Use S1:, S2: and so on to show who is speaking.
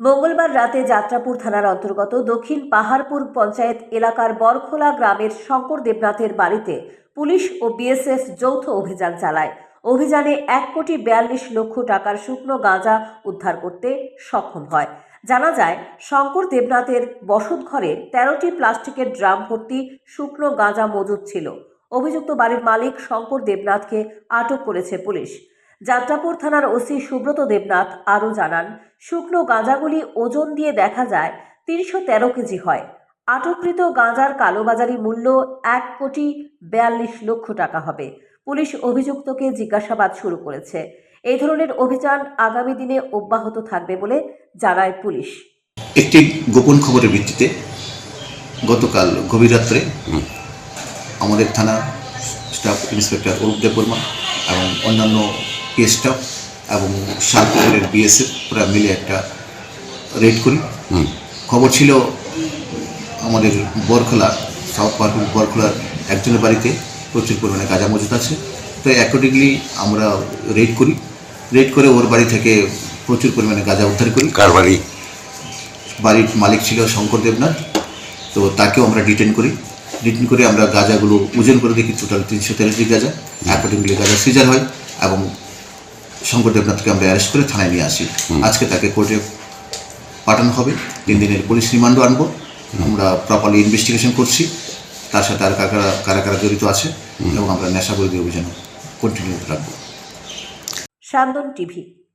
S1: মঙ্গলবার রাতে যাত্রাপুর থানার অন্তর্গত দক্ষিণ পাহাড়পুর পঞ্চায়েত এলাকার বরখোলা গ্রামের শঙ্কর দেবনাথের বাড়িতে পুলিশ ও বিএসএফ যৌথ অভিযান চালায়। অভিযানে এক কোটি বিয়াল্লিশ লক্ষ টাকার শুকনো গাঁজা উদ্ধার করতে সক্ষম হয়। জানা যায়, শঙ্কর দেবনাথের বসতঘরে তেরোটি প্লাস্টিকের ড্রাম ভর্তি শুকনো গাঁজা মজুদ ছিল। অভিযুক্ত বাড়ির মালিক শঙ্কর দেবনাথকে আটক করেছে পুলিশ। যাত্রাপুর থানার ওসি সুব্রত দেবনাথ আরও জানান শুকনো গাঁজাগুলি ওজন দিয়ে দেখা যায় তিনশো তেরো কেজি হয়। আটককৃত গাঁজার কালোবাজারি মূল্য এক কোটি বিয়াল্লিশ লক্ষ টাকা হবে। পুলিশ অভিযুক্তকে জিজ্ঞাসাবাদ শুরু করেছে। এই ধরনের অভিযান আগামী দিনে অব্যাহত থাকবে বলে জানায় পুলিশ।
S2: একটি গোপন খবরের ভিত্তিতে গতকাল গভীর রাত্রে আমাদের থানা স্টাফ ইন্সপেক্টর অরূপ দেববর্মা এবং অন্যান্য পি স্টাফ এবং শালপুরের বিএসএফ ওরা মিলে একটা রেড করি। খবর ছিল আমাদের বরখোলা সাউথ পার্ক বরখোলার একজনের বাড়িতে প্রচুর পরিমাণে গাঁজা মজুদ আছে। তো অ্যাকর্ডিংলি আমরা রেড করি। রেড করে ওর বাড়ি থেকে প্রচুর পরিমাণে গাঁজা উদ্ধার করি।
S3: কার বাড়ি?
S2: বাড়ির মালিক ছিল শঙ্কর দেবনাথ। তো তাকেও আমরা ডিটেন করি। ডিটেন করে আমরা গাঁজাগুলো ওজন করে দেখি টোটাল তিনশো তেরোটি গাঁজা। অ্যাকর্ডিংলি গাঁজা সিজার হয় এবং শঙ্কর দেবনাথকে আমরা অ্যারেস্ট করে থানায় নিয়ে আসি। আজকে তাকে কোর্টে পাঠানো হবে। তিন দিনের পুলিশ রিমান্ডও আনব। আমরা প্রপারলি ইনভেস্টিগেশন করছি। তার সাথে আর কারা কারা- কারা কারা জড়িত আছে এবং আমরা নেশা বিরোধী অভিযান কন্টিনিউ রাখব।
S1: সান্দন টিভি